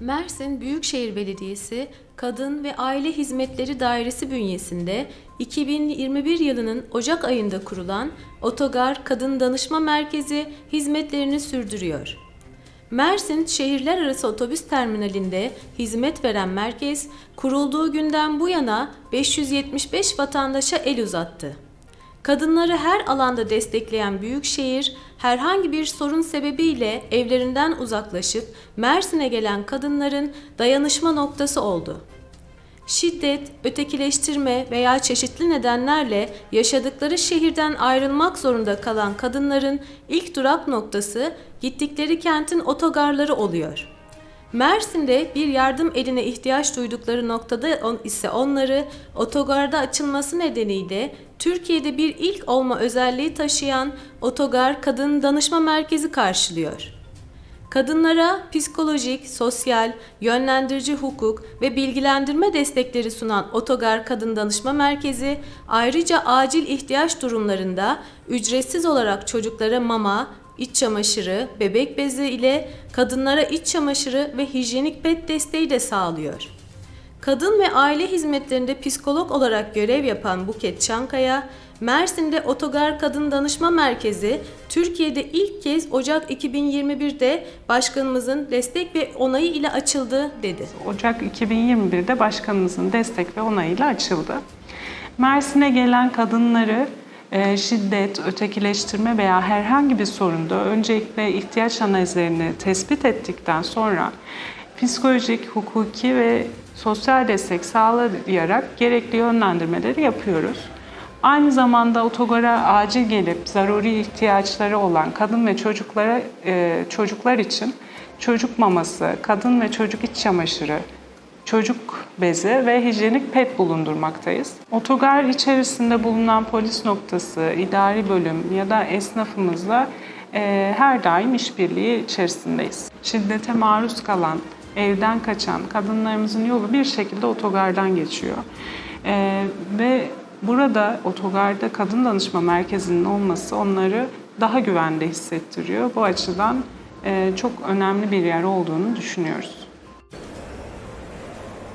Mersin Büyükşehir Belediyesi Kadın ve Aile Hizmetleri Dairesi bünyesinde 2021 yılının Ocak ayında kurulan Otogar Kadın Danışma Merkezi hizmetlerini sürdürüyor. Mersin Şehirler Arası Otobüs Terminali'nde hizmet veren merkez kurulduğu günden bu yana 575 vatandaşa el uzattı. Kadınları her alanda destekleyen Büyükşehir, herhangi bir sorun sebebiyle evlerinden uzaklaşıp Mersin'e gelen kadınların dayanışma noktası oldu. Şiddet, ötekileştirme veya çeşitli nedenlerle yaşadıkları şehirden ayrılmak zorunda kalan kadınların ilk durak noktası gittikleri kentin otogarları oluyor. Mersin'de bir yardım eline ihtiyaç duydukları noktada ise onları otogarda açılması nedeniyle Türkiye'de bir ilk olma özelliği taşıyan Otogar Kadın Danışma Merkezi karşılıyor. Kadınlara psikolojik, sosyal, yönlendirici hukuk ve bilgilendirme destekleri sunan Otogar Kadın Danışma Merkezi ayrıca acil ihtiyaç durumlarında ücretsiz olarak çocuklara mama, iç çamaşırı, bebek bezi ile kadınlara iç çamaşırı ve hijyenik pet desteği de sağlıyor. Kadın ve aile hizmetlerinde psikolog olarak görev yapan Buket Çankaya, Mersin'de Otogar Kadın Danışma Merkezi Türkiye'de ilk kez Ocak 2021'de başkanımızın destek ve onayı ile açıldı dedi. Ocak 2021'de başkanımızın destek ve onayıyla açıldı. Mersin'e gelen kadınları şiddet, ötekileştirme veya herhangi bir sorunda öncelikle ihtiyaç analizlerini tespit ettikten sonra psikolojik, hukuki ve sosyal destek sağlayarak gerekli yönlendirmeleri yapıyoruz. Aynı zamanda otogara acil gelip zaruri ihtiyaçları olan kadın ve çocuklara e, çocuklar için çocuk maması, kadın ve çocuk iç çamaşırı, çocuk bezi ve hijyenik pet bulundurmaktayız. Otogar içerisinde bulunan polis noktası, idari bölüm ya da esnafımızla e, her daim işbirliği içerisindeyiz. Şiddete maruz kalan, evden kaçan kadınlarımızın yolu bir şekilde otogardan geçiyor. E, ve burada otogarda kadın danışma merkezinin olması onları daha güvende hissettiriyor. Bu açıdan e, çok önemli bir yer olduğunu düşünüyoruz.